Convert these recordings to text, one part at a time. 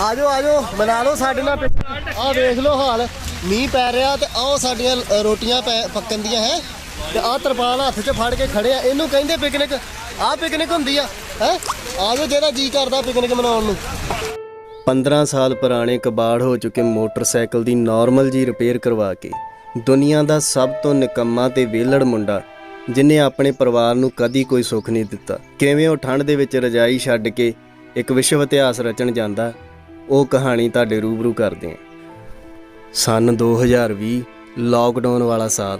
ਆਜੋ ਆਜੋ ਬਣਾ ਲਓ ਸਾਡੇ ਨਾਲ ਆਹ ਵੇਖ ਲਓ ਹਾਲ। ਮੀਂਹ ਪੈ ਰਿਹਾ ਤੇ ਆਹ ਸਾਡੀਆਂ ਅ, ਰੋਟੀਆਂ ਪੈ- ਪੱਕਣ ਦੀਆਂ ਹੈ। ਤੇ ਆਹ ਤਰਪਾਲ ਹੱਥ 'ਚ ਫੜ ਕੇ ਖੜੇ ਆ। ਇਹਨੂੰ ਕਹਿੰਦੇ ਪਿਕਨਿਕ ਆਹ ਪਿਕਨਿਕ ਹੁੰਦੀ ਆ ਹੈ? ਆਜੋ ਜਿਹੜਾ ਜੀ ਕਰਦਾ ਪਿਕਨਿਕ ਮਨਾਉਣ ਨੂੰ। 15 ਸਾਲ ਪੁਰਾਣੇ ਕਬਾੜ ਹੋ ਚੁੱਕੇ ਮੋਟਰਸਾਈਕਲ ਦੀ ਨਾਰਮਲ ਜੀ ਰਿਪੇਅਰ ਕਰਵਾ ਕੇ। ਦੁਨੀਆ ਦਾ ਸਭ ਤੋਂ ਨਿਕੰਮਾ ਤੇ ਵਿਹਲੜ ਮੁੰਡਾ ਜਿਨੇ ਆਪਣੇ ਪਰਿਵਾਰ ਨੂੰ ਕਦੀ ਕੋਈ ਸੁੱਖ ਨਹੀਂ ਦਿੱਤਾ। ਕਿਵੇਂ ਉਹ ਠੰਡ ਦੇ ਵਿੱਚ ਰਜਾਈ ਛੱਡ ਕੇ ਇੱਕ ਵਿਸ਼ਵ ਇਤਿਹਾਸ ਰਚਣ ਜਾਂਦਾ ਉਹ ਕਹਾਣੀ ਤੁਹਾਡੇ ਰੂਬਰੂ ਕਰਦੇ ਹਾਂ। ਸਨ 2020 ਲਾਕਡਾਊਨ ਵਾਲਾ ਸਾਲ।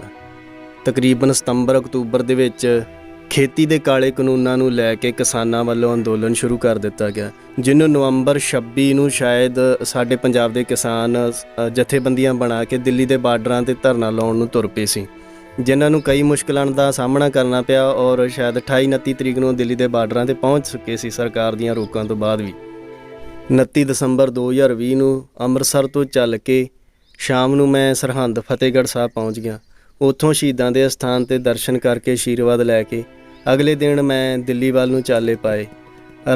ਤਕਰੀਬਨ ਸਤੰਬਰ ਅਕਤੂਬਰ ਦੇ ਵਿੱਚ ਖੇਤੀ ਦੇ ਕਾਲੇ ਕਾਨੂੰਨਾਂ ਨੂੰ ਲੈ ਕੇ ਕਿਸਾਨਾਂ ਵੱਲੋਂ ਅੰਦੋਲਨ ਸ਼ੁਰੂ ਕਰ ਦਿੱਤਾ ਗਿਆ, ਜਿਹਨੂੰ ਨਵੰਬਰ 26 ਨੂੰ ਸ਼ਾਇਦ ਸਾਡੇ ਪੰਜਾਬ ਦੇ ਕਿਸਾਨ ਜਥੇਬੰਦੀਆਂ ਬਣਾ ਕੇ ਦਿੱਲੀ ਦੇ ਬਾਰਡਰਾਂ ਤੇ ਧਰਨਾ ਲਾਉਣ ਨੂੰ ਤੁਰ ਪਏ ਸੀ। ਜਿਨ੍ਹਾਂ ਨੂੰ ਕਈ ਮੁਸ਼ਕਲਾਂ ਦਾ ਸਾਹਮਣਾ ਕਰਨਾ ਪਿਆ ਔਰ ਸ਼ਾਇਦ 28 29 ਤਰੀਕ ਨੂੰ ਦਿੱਲੀ ਦੇ ਬਾਰਡਰਾਂ ਤੇ ਪਹੁੰਚ ਚੁੱਕੇ ਸੀ ਸਰਕਾਰ ਦੀਆਂ ਰੋਕਾਂ ਤੋਂ ਬਾਅਦ ਵੀ। 29 ਦਸੰਬਰ 2020 ਨੂੰ ਅੰਮ੍ਰਿਤਸਰ ਤੋਂ ਚੱਲ ਕੇ ਸ਼ਾਮ ਨੂੰ ਮੈਂ ਸਰਹੰਦ ਫਤਿਹਗੜ੍ਹ ਸਾਹਿਬ ਪਹੁੰਚ ਗਿਆ। ਉੱਥੋਂ ਸ਼ਹੀਦਾਂ ਦੇ ਅਸਥਾਨ ਤੇ ਦਰਸ਼ਨ ਕਰਕੇ ਆਸ਼ੀਰਵਾਦ ਲੈ ਕੇ ਅਗਲੇ ਦਿਨ ਮੈਂ ਦਿੱਲੀ ਵੱਲ ਨੂੰ ਚਾਲੇ ਪਾਏ।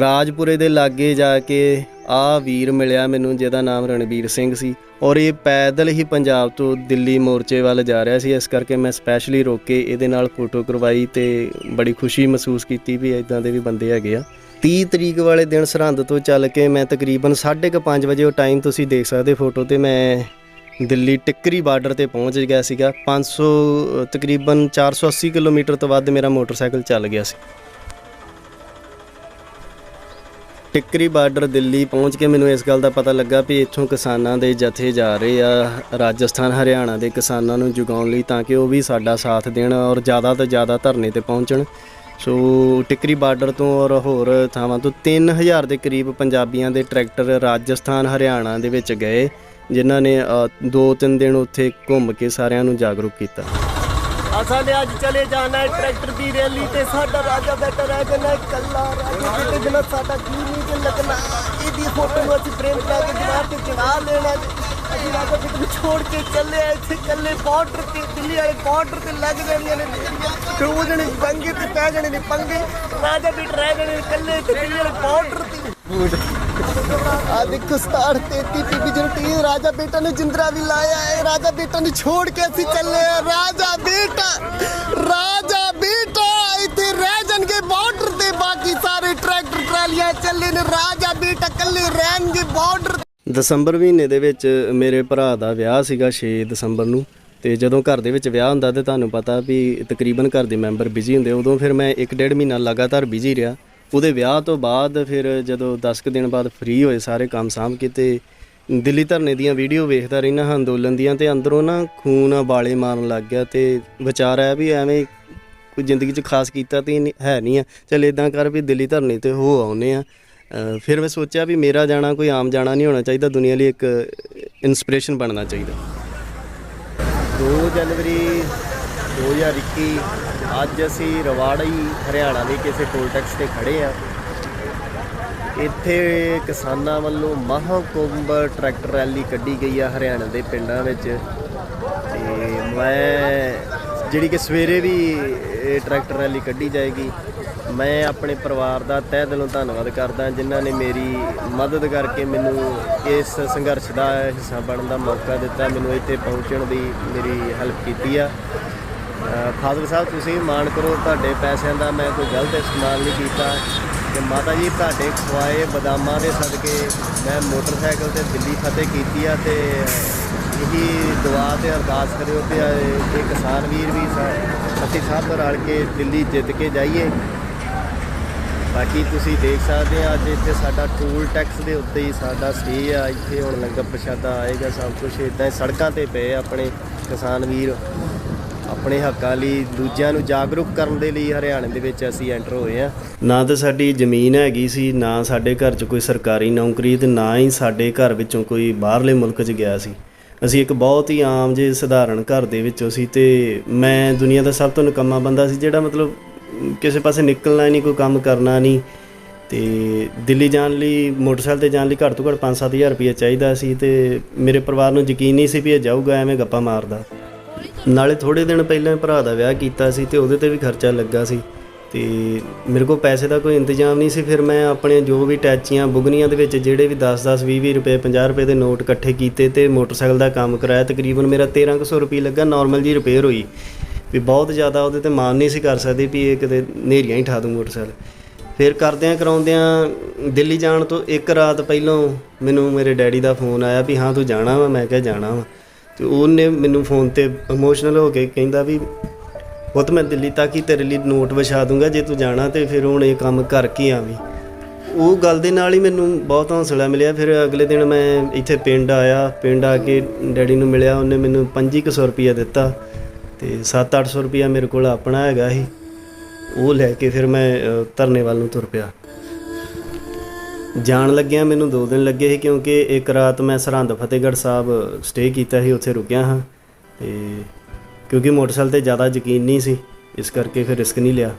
ਰਾਜਪੁਰੇ ਦੇ ਲਾਗੇ ਜਾ ਕੇ ਆ ਵੀਰ ਮਿਲਿਆ ਮੈਨੂੰ, ਜਿਹਦਾ ਨਾਮ ਰਣਵੀਰ ਸਿੰਘ ਸੀ ਔਰ ਇਹ ਪੈਦਲ ਹੀ ਪੰਜਾਬ ਤੋਂ ਦਿੱਲੀ ਮੋਰਚੇ ਵੱਲ ਜਾ ਰਿਹਾ ਸੀ। ਇਸ ਕਰਕੇ ਮੈਂ ਸਪੈਸ਼ਲੀ ਰੋਕ ਕੇ ਇਹਦੇ ਨਾਲ ਫੋਟੋ ਕਰਵਾਈ ਤੇ ਬੜੀ ਖੁਸ਼ੀ ਮਹਿਸੂਸ ਕੀਤੀ ਵੀ ਇਦਾਂ ਦੇ ਵੀ ਬੰਦੇ ਹੈਗੇ ਆ। 30 ਤਰੀਕ ਵਾਲੇ ਦਿਨ ਸਰਹੰਦ ਤੋਂ ਚੱਲ ਕੇ ਮੈਂ ਤਕਰੀਬਨ 5:30 ਵਜੇ ਉਹ ਟਾਈਮ ਤੁਸੀਂ ਦੇਖ ਸਕਦੇ ਫੋਟੋ ਤੇ ਮੈਂ ਦਿੱਲੀ ਟਿੱਕਰੀ ਬਾਰਡਰ ਤੇ ਪਹੁੰਚ ਗਿਆ ਸੀਗਾ। 500 ਅ, ਤਕਰੀਬਨ 480 ਕਿਲੋਮੀਟਰ ਤੋਂ ਵੱਧ ਮੇਰਾ ਮੋਟਰਸਾਈਕਲ ਚੱਲ ਗਿਆ ਸੀ। ਟਿੱਕਰੀ ਬਾਰਡਰ ਦਿੱਲੀ ਪਹੁੰਚ ਕੇ ਮੈਨੂੰ ਇਸ ਗੱਲ ਦਾ ਪਤਾ ਲੱਗਾ ਵੀ ਇੱਥੋਂ ਕਿਸਾਨਾਂ ਦੇ ਜਥੇ ਜਾ ਰਹੇ ਆ ਰਾਜਸਥਾਨ ਹਰਿਆਣਾ ਦੇ ਕਿਸਾਨਾਂ ਨੂੰ ਜਗਾਉਣ ਲਈ ਤਾਂ ਕਿ ਉਹ ਵੀ ਸਾਡਾ ਸਾਥ ਦੇਣ ਔਰ ਜ਼ਿਆਦਾ ਤੋਂ ਜ਼ਿਆਦਾ ਧਰਨੇ ਤੇ ਪਹੁੰਚਣ। ਸੋ ਟਿਕਰੀ ਬਾਰਡਰ ਤੋਂ ਔਰ ਹੋਰ ਥਾਵਾਂ ਤੋਂ 3000 ਦੇ ਕਰੀਬ ਪੰਜਾਬੀਆਂ ਦੇ ਟਰੈਕਟਰ ਰਾਜਸਥਾਨ ਹਰਿਆਣਾ ਦੇ ਵਿੱਚ ਗਏ ਜਿਨ੍ਹਾਂ ਨੇ ਅ, ਦੋ ਤਿੰਨ ਦਿਨ ਉੱਥੇ ਘੁੰਮ ਕੇ ਸਾਰਿਆਂ ਨੂੰ ਜਾਗਰੂਕ ਕੀਤਾ। ਅਸਾਂ ਨੇ ਅੱਜ ਚਲੇ ਜਾਣਾ ਹੈ ਟਰੈਕਟਰ ਦੀ ਰੈਲੀ ਤੇ ਸਾਡਾ ਰਾਜਾ ਬੈਠਾ ਰਹਿ ਜਾਣਾ ਕੱਲਾ ਰਾਜਾ ਕਿਤੇ ਬਿਨਾ ਸਾਡਾ ਕੀ ਨਹੀਂ ਲੱਗਣਾ। ਇਹਦੀ ਫੋਟੋ ਨੂੰ ਅਸੀਂ ਫਰੇਮ ਲਾ ਕੇ ਦੀਵਾਰ ਤੇ ਚੜਾ ਲੈਣਾ ਅਸੀਂ ਰਾਜਾ ਬੇਟੇ ਨੂੰ ਛੋੜ ਕੇ ਚੱਲੇ ਆਏ ਇੱਥੇ ਕੱਲੇ ਬਾਰਡਰ ਤੇ ਦਿੱਲੀ ਵਾਲੇ ਬਾਰਡਰ ਤੇ ਲੱਗ ਜਾਣੀਆਂ ਨੇ ਦੋ ਜਣੇ ਪੰਗੇ ਤੇ ਪੈ ਜਾਣੇ ਨੇ ਪੰਗੇ ਰਾਜਾ ਬੇਟੇ ਰਹਿ ਜਾਣੇ ਕੱਲੇ ਤੇ ਦਿੱਲੀ ਵਾਲੇ ਬਾਰਡਰ ਤੇ ਆ ਦੇਖੋ ਸਟਾਰ 33 ਪੀਪੀ ਜਰਟੀ ਰਾਜਾ ਬੇਟਾ ਨੇ ਜਿੰਦਰਾ ਵੀ ਲਾਇਆ ਹੈ ਰਾਜਾ ਬੇਟਾ ਨੂੰ ਛੋੜ ਕੇ ਅਸੀਂ ਚੱਲੇ ਆ ਰਾਜਾ ਬੇਟਾ ਰਾਜਾ ਬੇਟਾ ਇੱਥੇ ਰਹਿ ਜਾਣਗੇ ਬਾਰਡਰ ਤੇ ਬਾਕੀ ਸਾਰੇ ਟਰੈਕਟਰ ਟਰਾਲੀਆਂ ਚੱਲੇ ਨੇ ਰਾਜਾ ਬੇਟਾ ਕੱਲੇ ਰਹਿਣਗੇ ਬਾਰਡਰ ਦਸੰਬਰ ਮਹੀਨੇ ਦੇ ਵਿੱਚ ਮੇਰੇ ਭਰਾ ਦਾ ਵਿਆਹ ਸੀਗਾ 6 ਦਸੰਬਰ ਨੂੰ, ਤੇ ਜਦੋਂ ਘਰ ਦੇ ਵਿੱਚ ਵਿਆਹ ਹੁੰਦਾ ਤੇ ਤੁਹਾਨੂੰ ਪਤਾ ਵੀ ਤਕਰੀਬਨ ਘਰ ਦੇ ਮੈਂਬਰ ਬਿਜ਼ੀ ਹੁੰਦੇ, ਉਦੋਂ ਫਿਰ ਮੈਂ 1.5 ਮਹੀਨਾ ਲਗਾਤਾਰ ਬਿਜ਼ੀ ਰਿਹਾ। ਉਹਦੇ ਵਿਆਹ ਤੋਂ ਬਾਅਦ ਫਿਰ ਜਦੋਂ 10 ਕੁ ਦਿਨ ਬਾਅਦ ਫ੍ਰੀ ਹੋਏ, ਸਾਰੇ ਕੰਮ ਸਾਂਭ ਕੇ ਤੇ ਦਿੱਲੀ ਧਰਨੇ ਦੀਆਂ ਵੀਡੀਓ ਵੇਖਦਾ ਰਹਿਣਾ ਹਾਂ ਅੰਦੋਲਨ ਦੀਆਂ ਤੇ ਅੰਦਰੋਂ ਨਾ ਖੂਨ ਵਾਲੇ ਮਾਰਨ ਲੱਗ ਗਿਆ ਤੇ ਵਿਚਾਰ ਆਇਆ ਵੀ ਐਵੇਂ ਕੋਈ ਜ਼ਿੰਦਗੀ 'ਚ ਖਾਸ ਕੀਤਾ ਤੇ ਹੈ ਨਹੀਂ ਆ। ਚਲ ਇਦਾਂ ਕਰ ਵੀ ਦਿੱਲੀ ਧਰਨੇ ਤੇ ਹੋ ਆਉਨੇ ਆ। ਫਿਰ ਮੈਂ ਸੋਚਿਆ ਵੀ ਮੇਰਾ ਜਾਣਾ ਕੋਈ ਆਮ ਜਾਣਾ ਨਹੀਂ ਹੋਣਾ ਚਾਹੀਦਾ, ਦੁਨੀਆ ਲਈ ਇੱਕ ਇਨਸਪੀਰੇਸ਼ਨ ਬਣਨਾ ਚਾਹੀਦਾ। 2 ਜਨਵਰੀ 2021 ਅੱਜ ਅਸੀਂ ਰਵਾੜੀ, ਹਰਿਆਣਾ ਦੇ ਕਿਸੇ ਟੋਲ ਟੈਕਸ ਤੇ ਖੜੇ ਆ। ਇੱਥੇ ਕਿਸਾਨਾਂ ਵੱਲੋਂ ਮਹਾਕੁੰਭ ਟਰੈਕਟਰ ਰੈਲੀ ਕੱਢੀ ਗਈ ਆ ਹਰਿਆਣਾ ਦੇ ਪਿੰਡਾਂ ਵਿੱਚ। ਤੇ ਮੈਂ ਜਿਹੜੀ ਕਿ ਸਵੇਰੇ ਵੀ ਇਹ ਟਰੈਕਟਰ ਰੈਲੀ ਕੱਢੀ ਜਾਏਗੀ ਮੈਂ ਆਪਣੇ ਪਰਿਵਾਰ ਦਾ ਤਹਿ ਦਿਲੋਂ ਧੰਨਵਾਦ ਕਰਦਾ ਜਿਨ੍ਹਾਂ ਨੇ ਮੇਰੀ ਮਦਦ ਕਰਕੇ ਮੈਨੂੰ ਇਸ ਸੰਘਰਸ਼ ਦਾ ਹਿੱਸਾ ਬਣਨ ਦਾ ਮੌਕਾ ਦਿੱਤਾ, ਮੈਨੂੰ ਇੱਥੇ ਪਹੁੰਚਣ ਦੀ ਮੇਰੀ ਹੈਲਪ ਕੀਤੀ ਆ। ਫਾਦਰ ਸਾਹਿਬ, ਤੁਸੀਂ ਮਾਣ ਕਰੋ ਤੁਹਾਡੇ ਪੈਸਿਆਂ ਦਾ ਮੈਂ ਕੋਈ ਗਲਤ ਇਸਤੇਮਾਲ ਨਹੀਂ ਕੀਤਾ ਤੇ ਮਾਤਾ ਜੀ, ਤੁਹਾਡੇ ਖਵਾਏ ਬਦਾਮਾਂ ਦੇ ਸਦਕੇ ਮੈਂ ਮੋਟਰਸਾਈਕਲ ਤੇ ਦਿੱਲੀ ਫਤਿਹ ਕੀਤੀ ਆ ਤੇ ਇਹੀ ਦੁਆ ਤੇ ਅਰਦਾਸ ਕਰਿਓ ਤੇ ਇਹ ਕਿਸਾਨ ਵੀਰ ਵੀ ਸਾ- ਅਸੀਂ ਸਭ ਰਲ ਕੇ ਦਿੱਲੀ ਜਿੱਤ ਕੇ ਜਾਈਏ। ਬਾਕੀ ਤੁਸੀਂ ਦੇਖ ਸਕਦੇ ਆ, ਅੱਜ ਇੱਥੇ ਸਾਡਾ ਟੂਲ ਟੈਕਸ ਦੇ ਉੱਤੇ ਹੀ ਸਾਡਾ ਸਟੇ ਆ। ਇੱਥੇ ਹੁਣ ਲੰਗਰ ਪ੍ਰਸ਼ਾਦਾ ਆਏਗਾ, ਸਭ ਕੁਝ ਇਦਾਂ ਸੜਕਾਂ ਤੇ ਪਏ ਆਪਣੇ ਕਿਸਾਨ ਵੀਰ। ਆਪਣੇ ਹੱਕਾਂ ਲਈ, ਦੂਜਿਆਂ ਨੂੰ ਜਾਗਰੂਕ ਕਰਨ ਦੇ ਲਈ ਹਰਿਆਣੇ ਦੇ ਵਿੱਚ ਅਸੀਂ ਐਂਟਰ ਹੋਏ ਆ। ਨਾ ਤਾਂ ਸਾਡੀ ਜ਼ਮੀਨ ਹੈਗੀ ਸੀ, ਨਾ ਸਾਡੇ ਘਰ 'ਚ ਕੋਈ ਸਰਕਾਰੀ ਨੌਕਰੀ ਤੇ ਨਾ ਹੀ ਸਾਡੇ ਘਰ ਵਿੱਚੋਂ ਕੋਈ ਬਾਹਰਲੇ ਮੁਲਕ 'ਚ ਗਿਆ ਸੀ। ਅਸੀਂ ਇੱਕ ਬਹੁਤ ਹੀ ਆਮ ਜੇ ਸਧਾਰਨ ਘਰ ਦੇ ਵਿੱਚੋਂ ਸੀ ਤੇ ਮੈਂ ਦੁਨੀਆ ਦਾ ਸਭ ਤੋਂ ਨਿਕੰਮਾ ਬੰਦਾ ਸੀ, ਜਿਹੜਾ ਮਤਲਬ ਕਿਸੇ ਪਾਸੇ ਨਿਕਲਣਾ ਨਹੀਂ, ਕੋਈ ਕੰਮ ਕਰਨਾ ਨਹੀਂ। ਤੇ ਦਿੱਲੀ ਜਾਣ ਲਈ, ਮੋਟਰਸਾਈਕਲ ਤੇ ਜਾਣ ਲਈ ਘੱਟ ਤੋਂ ਘੱਟ 5-7000 ਰੁਪਏ ਚਾਹੀਦਾ ਸੀ ਤੇ ਮੇਰੇ ਪਰਿਵਾਰ ਨੂੰ ਯਕੀਨ ਨਹੀਂ ਸੀ ਵੀ ਇਹ ਜਾਊਗਾ, ਐਵੇਂ ਗੱਪਾਂ ਮਾਰਦਾ। ਨਾਲੇ ਥੋੜੇ ਦਿਨ ਪਹਿਲਾਂ ਭਰਾ ਦਾ ਵਿਆਹ ਕੀਤਾ ਸੀ ਤੇ ਉਹਦੇ ਤੇ ਵੀ ਖਰਚਾ ਲੱਗਾ ਸੀ। ਤੇ ਮੇਰੇ ਕੋਲ ਪੈਸੇ ਦਾ ਕੋਈ ਇੰਤਜ਼ਾਮ ਨਹੀਂ ਸੀ, ਫਿਰ ਮੈਂ ਆਪਣੇ ਜੋ ਵੀ ਟੈਚੀਆਂ, ਬੁਗਨੀਆਂ ਦੇ ਵਿੱਚ ਜਿਹੜੇ ਵੀ 10 10 20 20 ਰੁਪਏ 50 ਰੁਪਏ ਦੇ ਨੋਟ ਇਕੱਠੇ ਕੀਤੇ ਤੇ ਮੋਟਰਸਾਈਕਲ ਦਾ ਕੰਮ ਕਰਾਇਆ, ਤਕਰੀਬਨ ਮੇਰਾ 1300 ਰੁਪਏ ਲੱਗਾ ਨਾਰਮਲ ਜੀ ਰਿਪੇਅਰ ਹੋਈ। ਵੀ ਬਹੁਤ ਜ਼ਿਆਦਾ ਉਹਦੇ ਤੇ ਮਾਨ ਨਹੀਂ ਸੀ ਕਰ ਸਕਦੇ ਵੀ ਇਹ ਕਿਤੇ ਨੇਰੀਆਂ ਹੀ ਠਾ ਦੂੰ ਮੋਟਰਸਾਈਕਲ। ਫਿਰ ਕਰਦਿਆਂ ਕਰਾਉਂਦਿਆਂ ਦਿੱਲੀ ਜਾਣ ਤੋਂ ਇੱਕ ਰਾਤ ਪਹਿਲਾਂ ਮੈਨੂੰ ਮੇਰੇ ਡੈਡੀ ਦਾ ਫੋਨ ਆਇਆ ਵੀ ਹਾਂ ਤੂੰ ਜਾਣਾ ਵਾ, ਮੈਂ ਕਿਹਾ ਜਾਣਾ ਵਾ। ਤੇ ਉਹਨੇ ਮੈਨੂੰ ਫੋਨ ਤੇ ਇਮੋਸ਼ਨਲ ਹੋ ਕੇ ਕਹਿੰਦਾ ਵੀ, ਪੁੱਤ ਮੈਂ ਦਿੱਲੀ ਤੱਕ ਹੀ ਤੇਰੇ ਲਈ ਨੋਟ ਵਿਛਾ ਦੂੰਗਾ, ਜੇ ਤੂੰ ਜਾਣਾ ਤੇ ਫਿਰ ਹੁਣ ਇਹ ਕੰਮ ਕਰਕੇ ਆਵੀਂ? ਉਹ ਗੱਲ ਦੇ ਨਾਲ ਹੀ ਮੈਨੂੰ ਬਹੁਤ ਹੌਸਲਾ ਮਿਲਿਆ। ਫਿਰ ਅਗਲੇ ਦਿਨ ਮੈਂ ਇੱਥੇ ਪਿੰਡ ਆਇਆ, ਪਿੰਡ ਆ ਕੇ ਡੈਡੀ ਨੂੰ ਮਿਲਿਆ, ਉਹਨੇ ਮੈਨੂੰ 2500 ਰੁਪਇਆ ਦਿੱਤਾ। ਤੇ 7-800 ਰੁਪਇਆ ਮੇਰੇ ਕੋਲ ਆਪਣਾ ਹੈਗਾ ਸੀ। ਉਹ ਲੈ ਕੇ ਫਿਰ ਮੈਂ ਧਰਨੇ ਵੱਲ ਨੂੰ ਤੁਰ ਪਿਆ। ਜਾਣ ਲੱਗਿਆ ਮੈਨੂੰ 2 ਦਿਨ ਲੱਗੇ ਸੀ ਕਿਉਂਕਿ ਇੱਕ ਰਾਤ ਮੈਂ ਸਰਹੰਦ ਫਤਿਹਗੜ੍ਹ ਸਾਹਿਬ ਸਟੇ ਕੀਤਾ ਸੀ, ਉੱਥੇ ਰੁਕਿਆ ਹਾਂ। ਤੇ ਕਿਉਂਕਿ ਮੋਟਰਸਾਈਕਲ ਤੇ ਜ਼ਿਆਦਾ ਯਕੀਨ ਨਹੀਂ ਸੀ, ਇਸ ਕਰਕੇ ਫਿਰ ਰਿਸਕ ਨਹੀਂ ਲਿਆ।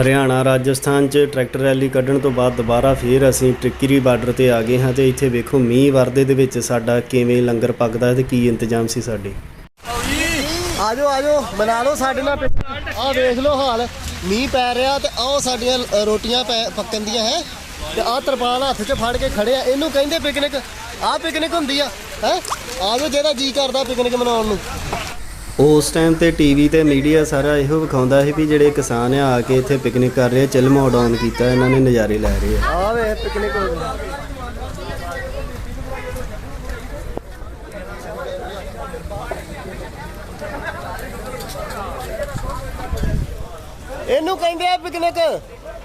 ਹਰਿਆਣਾ, ਰਾਜਸਥਾਨ 'ਚ ਟਰੈਕਟਰ ਰੈਲੀ ਕੱਢਣ ਤੋਂ ਬਾਅਦ ਦੁਬਾਰਾ ਫਿਰ ਅਸੀਂ ਟਿੱਕਰੀ ਬਾਰਡਰ ਤੇ ਆ ਗਏ ਹਾਂ ਤੇ ਇੱਥੇ ਵੇਖੋ ਮੀਂਹ ਵਰਦੇ ਦੇ ਵਿੱਚ ਸਾਡਾ ਕਿਵੇਂ ਲੰਗਰ ਪੱਕਦਾ ਹੈ ਤੇ ਕੀ ਇੰਤਜ਼ਾਮ ਸੀ ਸਾਡੇ। ਆਜੋ ਆਜੋ ਬਣਾ ਲਓ ਸਾਡੇ ਨਾਲ ਆਹ ਵੇਖ ਲਓ ਹਾਲ ਮੀਂਹ ਪੈ ਰਿਹਾ ਤੇ ਆਹ ਸਾਡੀਆਂ ਰੋਟੀਆਂ ਪੱਕਣ ਦੀਆਂ ਹੈ। ਤੇ ਆਹ ਤਰਪਾਲ ਹੱਥ 'ਚ ਫੜ ਕੇ ਖੜੇ ਆ। ਇਹਨੂੰ ਕਹਿੰਦੇ ਪਿਕਨਿਕ। ਆਹ ਪਿਕਨਿਕ ਹੁੰਦੀ ਆ ਹੈ? ਆਜੋ ਜਿਹਦਾ ਜੀ ਕਰਦਾ ਪਿਕਨਿਕ ਮਨਾਉਣ ਨੂੰ। ਉਸ ਟਾਈਮ ਤੇ ਟੀਵੀ ਤੇ ਮੀਡੀਆ ਸਾਰਾ ਇਹੋ ਵਿਖਾਉਂਦਾ ਸੀ ਵੀ ਜਿਹੜੇ ਕਿਸਾਨ ਆ ਆ ਕੇ ਇੱਥੇ ਪਿਕਨਿਕ ਕਰ ਰਹੇ ਆ ਚਿਲ ਮੋਡ ਆਨ ਕੀਤਾ ਇਹਨਾਂ ਨੇ ਨਜ਼ਾਰੇ ਲੈ ਰਹੇ ਆ। ਆਹ ਵੇ ਪਿਕਨਿਕ ਹੋ ਗਿਆ ਇਹਨੂੰ ਕਹਿੰਦੇ ਆ ਪਿਕਨਿਕ।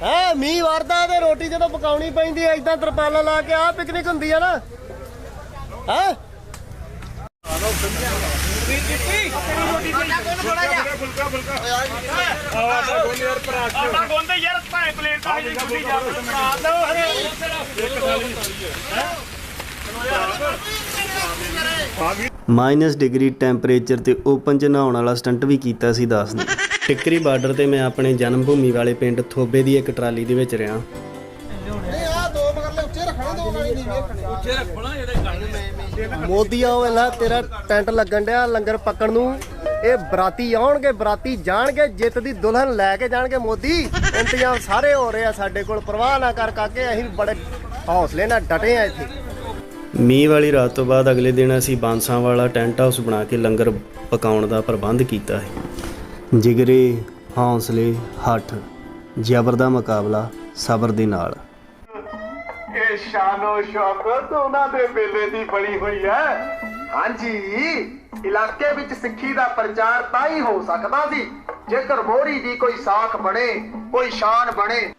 ਹੈ, ਮੀਂਹ ਵਰਦਾ ਤੇ ਰੋਟੀ ਜਦੋਂ ਪਕਾਉਣੀ ਪੈਂਦੀ ਐ ਇਦਾਂ ਤਰਪਾਲਾਂ ਲਾ ਕੇ ਆ ਪਿਕਨਿਕ ਹੁੰਦੀ ਆ ਨਾ। ਹੈ? ਆਪਣਾ ਗੋਂਦੇ ਯਾਰ ਭਾਵੇਂ ਪਲੇਟ ਤਾਂ ਨਹੀਂ ਗੁੱਡੀ ਜਾ ਆ ਦੋ ਮਾਈਨਸ ਡਿਗਰੀ ਟੈਂਪਰੇਚਰ ਤੇ ਓਪਨ ਚ ਨਹਾਉਣ ਵਾਲਾ ਸਟੰਟ ਵੀ ਕੀਤਾ ਸੀ ਦੱਸ ਨੇ। ਟਿੱਕਰੀ ਬਾਰਡਰ ਤੇ ਮੈਂ ਆਪਣੇ ਜਨਮ ਭੂਮੀ ਵਾਲੇ ਪਿੰਡ ਥੋਬੇ ਦੀ ਇੱਕ ਟਰਾਲੀ ਦੇ ਵਿੱਚ ਰਿਹਾ। ਨਹੀਂ ਆ ਦੋ ਮਗਰਲੇ ਉੱਚੇ ਰੱਖਣੇ ਦੋ ਵਾਲੀ ਨਹੀਂ ਵੇਖਣੇ। ਉੱਚੇ ਰੱਖਣਾ ਇਹਦੇ ਮੋਦੀ ਆਓ ਵੇਲਾ ਤੇਰਾ ਟੈਂਟ ਲੱਗਣ ਡਿਆ ਲੰਗਰ ਪੱਕਣ ਨੂੰ। ਇਹ ਬਰਾਤੀ ਆਉਣਗੇ ਬਰਾਤੀ ਜਾਣਗੇ ਜਿੱਤ ਦੀ ਦੁਲਹਨ ਲੈ ਕੇ ਜਾਣਗੇ ਮੋਦੀ। ਇੰਤਜ਼ਾਮ ਸਾਰੇ ਹੋ ਰਹੇ ਆ ਸਾਡੇ ਕੋਲ ਪਰਵਾਹ ਨਾ ਕਰ ਕਾਕੇ ਅਸੀਂ ਬੜੇ ਹੌਸਲੇ ਨਾਲ ਡਟੇ ਆ ਇੱਥੇ। ਮੀਂਹ ਵਾਲੀ ਰਾਤ ਤੋਂ ਬਾਅਦ ਅਗਲੇ ਦਿਨ ਅਸੀਂ ਬਾਂਸਾਂ ਵਾਲਾ ਟੈਂਟ ਹਾਊਸ ਬਣਾ ਕੇ ਲੰਗਰ ਪਕਾਉਣ ਦਾ ਪ੍ਰਬੰਧ ਕੀਤਾ ਹੈ। ਜਿਗਰੇ ਹੌਸਲੇ ਹੱਠ ਜ਼ਬਰ ਦਾ ਮੁਕਾਬਲਾ ਸਬਰ ਦੇ ਨਾਲ। ਇਹ ਸ਼ਾਨੋ ਸ਼ੌਕਤ ਉਹਨਾਂ ਦੇ ਵੇਲੇ ਦੀ ਬਣੀ ਹੋਈ ਹੈ। ਹਾਂਜੀ ਇਲਾਕੇ ਵਿੱਚ ਸਿੱਖੀ ਦਾ ਪ੍ਰਚਾਰ ਤਾਂ ਹੀ ਹੋ ਸਕਦਾ ਸੀ। ਜੇਕਰ ਮੋਹਰੀ ਦੀ ਕੋਈ ਸਾਖ ਬਣੇ ਕੋਈ ਸ਼ਾਨ ਬਣੇ।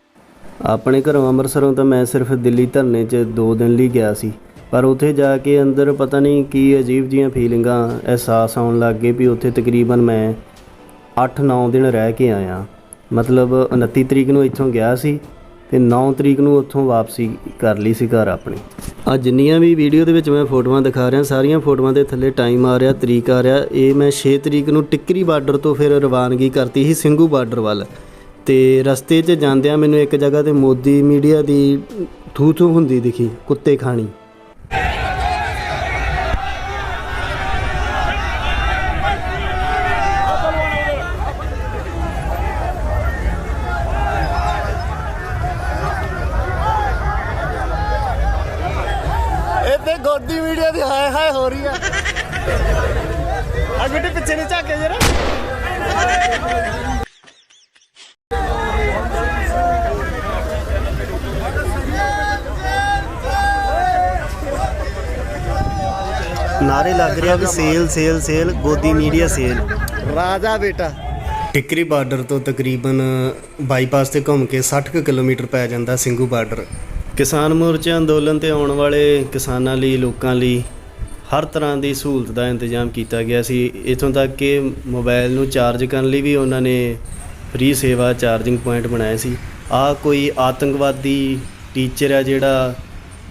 ਆਪਣੇ ਘਰੋਂ ਅੰਮ੍ਰਿਤਸਰੋਂ ਤਾਂ ਮੈਂ ਸਿਰਫ ਦਿੱਲੀ ਧਰਨੇ 'ਚ 2 ਦਿਨ ਲਈ ਗਿਆ ਸੀ। ਪਰ ਉੱਥੇ ਜਾ ਕੇ ਅੰਦਰ ਪਤਾ ਨਹੀਂ ਕੀ ਅਜੀਬ ਜੀਆਂ ਫੀਲਿੰਗਾਂ ਅਹਿਸਾਸ ਆਉਣ ਲੱਗ ਗਏ ਵੀ ਉੱਥੇ ਤਕਰੀਬਨ ਮੈਂ 8-9 ਦਿਨ ਰਹਿ ਕੇ ਆਇਆ। ਮਤਲਬ 29 ਤਰੀਕ ਨੂੰ ਇੱਥੋਂ ਗਿਆ ਸੀ ਤੇ 9 ਤਰੀਕ ਨੂੰ ਉੱਥੋਂ ਵਾਪਸੀ ਕਰ ਲਈ ਸੀ ਘਰ ਆਪਣੀ। ਆ ਜਿੰਨੀਆਂ ਵੀ ਵੀਡੀਓ ਦੇ ਵਿੱਚ ਮੈਂ ਫੋਟੋਆਂ ਦਿਖਾ ਰਿਹਾ, ਸਾਰੀਆਂ ਫੋਟੋਆਂ ਦੇ ਥੱਲੇ ਟਾਈਮ ਆ ਰਿਹਾ, ਤਰੀਕ ਆ ਰਿਹਾ। ਇਹ ਮੈਂ 6 ਤਰੀਕ ਨੂੰ ਟਿੱਕਰੀ ਬਾਰਡਰ ਤੋਂ ਫਿਰ ਰਵਾਨਗੀ ਕਰਤੀ ਸੀ ਸਿੰਘੂ ਬਾਰਡਰ ਵੱਲ। ਤੇ ਰਸਤੇ 'ਚ ਜਾਂਦਿਆਂ ਮੈਨੂੰ ਇੱਕ ਜਗ੍ਹਾ ਤੇ ਮੋਦੀ ਮੀਡੀਆ ਦੀ ਥੂ ਥੂ ਹੁੰਦੀ ਦਿਖੀ, ਕੁੱਤੇ ਖਾਣੀ ਇੱਥੇ ਗੋਦੀ ਮੀਡੀਆ ਦੀ ਹਾਏ ਹਾਏ ਹੋ ਰਹੀ ਆ। ਆ ਬੇਟੇ ਪਿੱਛੇ ਨਹੀਂ ਝਾਕੇ ਜਰਾ ਨਾਰੇ ਲੱਗ ਰਿਹਾ ਵੀ ਸੇਲ ਸੇਲ ਸੇਲ ਗੋਦੀ ਮੀਡੀਆ ਸੇਲ। ਰਾਜਾ ਬੇਟਾ। ਟਿੱਕਰੀ ਬਾਰਡਰ ਤੋਂ ਤਕਰੀਬਨ ਬਾਈਪਾਸ ਤੇ ਘੁੰਮ ਕੇ 60 ਕੁ ਕਿਲੋਮੀਟਰ ਪੈ ਜਾਂਦਾ ਸਿੰਘੂ ਬਾਰਡਰ। ਕਿਸਾਨ ਮੋਰਚਾ ਅੰਦੋਲਨ ਤੇ ਆਉਣ ਵਾਲੇ ਕਿਸਾਨਾਂ ਲਈ, ਲੋਕਾਂ ਲਈ ਹਰ ਤਰ੍ਹਾਂ ਦੀ ਸਹੂਲਤ ਦਾ ਇੰਤਜ਼ਾਮ ਕੀਤਾ ਗਿਆ ਸੀ। ਇਥੋਂ ਤੱਕ ਕਿ ਮੋਬਾਈਲ ਨੂੰ ਚਾਰਜ ਕਰਨ ਲਈ ਵੀ ਉਹਨਾਂ ਨੇ ਫ੍ਰੀ ਸੇਵਾ ਚਾਰਜਿੰਗ ਪੁਆਇੰਟ ਬਣਾਏ ਸੀ। ਆ ਕੋਈ ਆਤੰਕਵਾਦੀ ਟੀਚਰ ਆ ਜਿਹੜਾ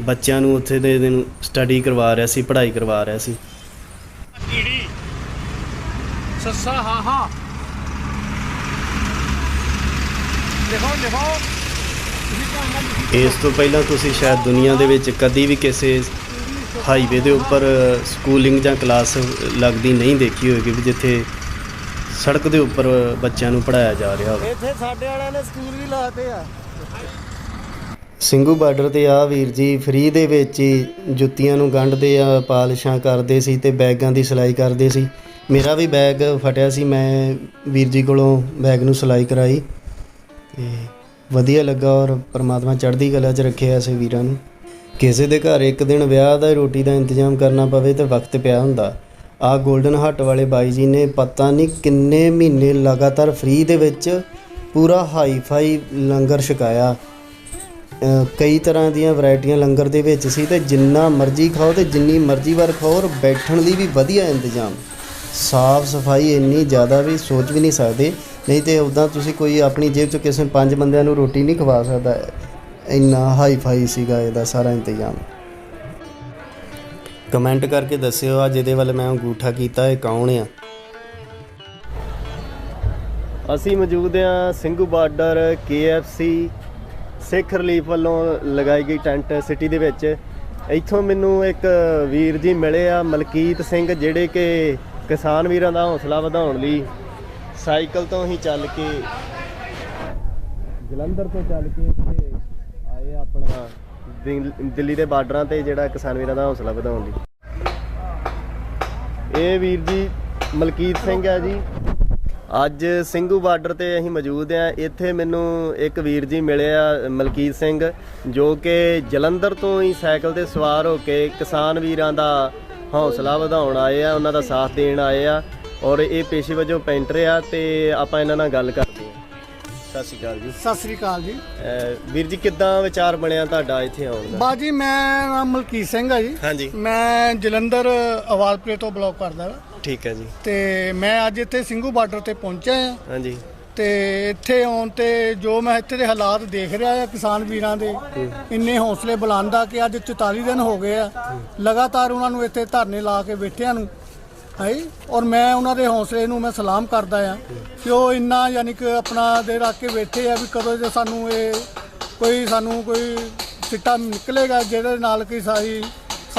ਬੱਚਿਆਂ ਨੂੰ ਉੱਥੇ ਦੇ ਦਿਨ ਸਟੱਡੀ ਕਰਵਾ ਰਿਹਾ ਸੀ, ਪੜ੍ਹਾਈ ਕਰਵਾ ਰਿਹਾ ਸੀ। ਕੀੜੀ ਸੱਸਾ, ਹਾ ਹਾ। ਲਿਖੋ ਲਿਖੋ। ਇਸ ਤੋਂ ਪਹਿਲਾਂ ਤੁਸੀਂ ਸ਼ਾਇਦ ਦੁਨੀਆ ਦੇ ਵਿੱਚ ਕਦੀ ਵੀ ਕਿਸੇ ਹਾਈਵੇ ਦੇ ਉੱਪਰ ਸਕੂਲਿੰਗ ਜਾਂ ਕਲਾਸ ਲੱਗਦੀ ਨਹੀਂ ਦੇਖੀ ਹੋਵੇਗੀ ਵੀ ਜਿੱਥੇ ਸੜਕ ਦੇ ਉੱਪਰ ਬੱਚਿਆਂ ਨੂੰ ਪੜਾਇਆ ਜਾ ਰਿਹਾ ਹੋਵੇ। ਇੱਥੇ ਸਾਡੇ ਵਾਲਿਆਂ ਨੇ ਸਕੂਲ ਵੀ ਲਾਤੇ ਆ। ਸਿੰਘੂ ਬਾਰਡਰ ਤੇ ਆ ਵੀਰ ਜੀ ਫ੍ਰੀ ਦੇ ਵਿੱਚ ਹੀ ਜੁੱਤੀਆਂ ਨੂੰ ਗੰਢਦੇ ਆ ਪਾਲਿਸ਼ਾਂ ਕਰਦੇ ਸੀ ਤੇ ਬੈਗਾਂ ਦੀ ਸਿਲਾਈ ਕਰਦੇ ਸੀ। ਮੇਰਾ ਵੀ ਬੈਗ ਫਟਿਆ ਸੀ ਮੈਂ ਵੀਰ ਜੀ ਕੋਲੋਂ ਬੈਗ ਨੂੰ ਸਿਲਾਈ ਕਰਾਈ ਤੇ ਵਧੀਆ ਲੱਗਾ ਔਰ ਪਰਮਾਤਮਾ ਚੜ੍ਹਦੀ ਕਲਾ 'ਚ ਰੱਖਿਆ ਐਸੇ ਵੀਰਾਂ ਨੂੰ। ਕਿਸੇ ਦੇ ਘਰ ਇੱਕ ਦਿਨ ਵਿਆਹ ਦਾ ਰੋਟੀ ਦਾ ਇੰਤਜ਼ਾਮ ਕਰਨਾ ਪਵੇ ਤੇ ਵਕਤ ਪਿਆ ਹੁੰਦਾ। ਆ 골ਡਨ ਹੱਟ ਵਾਲੇ ਬਾਈ ਜੀ ਨੇ ਪਤਾ ਨਹੀਂ ਕਿੰਨੇ ਮਹੀਨੇ ਲਗਾਤਾਰ ਫ੍ਰੀ ਦੇ ਵਿੱਚ ਪੂਰਾ ਹਾਈ ਫਾਈ ਲੰਗਰ ਛਕਾਇਆ। ਕਈ ਤਰ੍ਹਾਂ ਦੀਆਂ ਵੈਰਾਈਟੀਆਂ ਲੰਗਰ ਦੇ ਵਿੱਚ ਸੀ ਤੇ ਜਿੰਨਾ ਮਰਜ਼ੀ ਖਾਓ ਤੇ ਜਿੰਨੀ ਮਰਜ਼ੀ ਵਾਰ ਖਾਓ ਔਰ ਬੈਠਣ ਲਈ ਵੀ ਵਧੀਆ ਇੰਤਜ਼ਾਮ। ਸਾਫ਼ ਸਫ਼ਾਈ ਇੰਨੀ ਜ਼ਿਆਦਾ ਵੀ ਸੋਚ ਵੀ ਨਹੀਂ ਸਕਦੇ। ਨਹੀਂ ਤੇ ਉਦਾਂ ਤੁਸੀਂ ਕੋਈ ਆਪਣੀ ਜੇਬ ਚੋਂ ਕਿਸੇ ਪੰਜ ਬੰਦਿਆਂ ਨੂੰ ਰੋਟੀ ਨਹੀਂ ਖਵਾ ਸਕਦਾ। ਇੰਨਾ ਹਾਈ ਫਾਈ ਸੀਗਾ ਇਹਦਾ ਸਾਰਾ ਇੰਤਜ਼ਾਮ। ਕਮੈਂਟ ਕਰਕੇ ਦੱਸਿਓ ਆ ਜਿਹਦੇ ਵੱਲ ਮੈਂ ਅੰਗੂਠਾ ਕੀਤਾ ਇਹ ਕੌਣ ਆ? ਅਸੀਂ ਮੌਜੂਦ ਹਾਂ Singhu border KFC Sikh relief ਵੱਲੋਂ ਲਗਾਈ ਗਈ ਟੈਂਟ ਸਿਟੀ ਦੇ ਵਿੱਚ। ਇੱਥੋਂ ਮੈਨੂੰ ਇੱਕ ਵੀਰ ਜੀ ਮਿਲੇ ਆ ਮਲਕੀਤ ਸਿੰਘ, ਜਿਹੜੇ ਕਿ ਕਿਸਾਨ ਵੀਰਾਂ ਦਾ ਹੌਸਲਾ ਵਧਾਉਣ ਲਈ ਸਾਈਕਲ ਤੋਂ ਹੀ ਚੱਲ ਕੇ ਜਲੰਧਰ ਤੋਂ ਚੱਲ ਕੇ ਇੱਥੇ ਆਏ ਆਪਣਾ ਦਿਲ- ਦਿੱਲੀ ਦੇ ਬਾਰਡਰਾਂ ਤੇ ਜਿਹੜਾ ਕਿਸਾਨ ਵੀਰਾਂ ਦਾ ਹੌਸਲਾ ਵਧਾਉਣ ਲਈ। ਇਹ ਵੀਰ ਜੀ ਮਲਕੀਤ ਸਿੰਘ ਹੈ ਜੀ। ਅੱਜ ਸਿੰਘੂ ਬਾਰਡਰ ਤੇ ਅਸੀਂ ਮੌਜੂਦ ਹਾਂ ਇੱਥੇ ਮੈਨੂੰ ਇੱਕ ਵੀਰ ਜੀ ਮਿਲੇ ਆ ਮਲਕੀਤ ਸਿੰਘ, ਜੋ ਕਿ ਜਲੰਧਰ ਤੋਂ ਹੀ ਸਾਈਕਲ ਤੇ ਸਵਾਰ ਹੋ ਕੇ ਕਿਸਾਨ ਵੀਰਾਂ ਦਾ ਹੌਸਲਾ ਵਧਾਉਣ ਆਏ ਆ, ਉਹਨਾਂ ਦਾ ਸਾਥ ਦੇਣ ਆਏ ਆ। ਔਰ ਇਹ ਪੇਸ਼ੇ ਵਜੋਂ ਪੈਂਟਰ ਆ ਤੇ ਆਪਾਂ ਇਹਨਾਂ ਨਾਲ ਗੱਲ ਕਰਦੇ ਆ ਸਤਿ ਸ਼੍ਰੀ ਅਕਾਲ ਜੀ। ਸਤਿ ਸ੍ਰੀ ਅਕਾਲ ਜੀ। ਅਹ ਵੀਰ ਜੀ ਕਿੱਦਾਂ ਵਿਚਾਰ ਬਣਿਆ ਤੁਹਾਡਾ ਇੱਥੇ ਆਉਣ ਦਾ? ਬਾਜੀ ਮੈਂ ਨਾਮ ਮਲਕੀਤ ਸਿੰਘ ਆ ਜੀ। ਹਾਂਜੀ। ਮੈਂ ਜਲੰਧਰ ਆਵਾਜ਼ਪੁਰੇ ਤੋਂ ਬਲੌਗ ਕਰਦਾ ਵਾ ਠੀਕ ਹੈ ਜੀ। ਤੇ ਮੈਂ ਅੱਜ ਇੱਥੇ ਸਿੰਘੂ ਬਾਰਡਰ ਤੇ ਪਹੁੰਚਿਆ ਆ ਹਾਂਜੀ। ਤੇ ਇੱਥੇ ਆਉਣ ਤੇ ਜੋ ਮੈਂ ਇੱਥੇ ਦੇ ਹਾਲਾਤ ਦੇਖ ਰਿਹਾ ਆ ਕਿਸਾਨ ਵੀਰਾਂ ਦੇ ਇੰਨੇ ਹੌਸਲੇ ਬੁਲੰਦ ਆ ਕਿ ਅੱਜ 44 ਦਿਨ ਹੋ ਗਏ ਆ। ਲਗਾਤਾਰ ਉਹਨਾਂ ਨੂੰ ਇੱਥੇ ਧਰਨੇ ਲਾ ਕੇ ਬੈਠਿਆਂ ਨੂੰ ਹੈ ਔਰ ਮੈਂ ਉਹਨਾਂ ਦੇ ਹੌਸਲੇ ਨੂੰ ਮੈਂ ਸਲਾਮ ਕਰਦਾ ਆ ਕਿ ਉਹ ਇੰਨਾ ਯਾਨੀ ਕਿ ਆਪਣਾ ਦੇ ਰੱਖ ਕੇ ਬੈਠੇ ਆ ਵੀ ਕਦੋਂ ਜੇ ਸਾਨੂੰ ਇਹ ਕੋਈ ਸਾਨੂੰ ਕੋਈ ਸਿੱਟਾ ਨਿਕਲੇਗਾ ਜਿਹਦੇ ਨਾਲ ਕਿ ਸਾਰੀ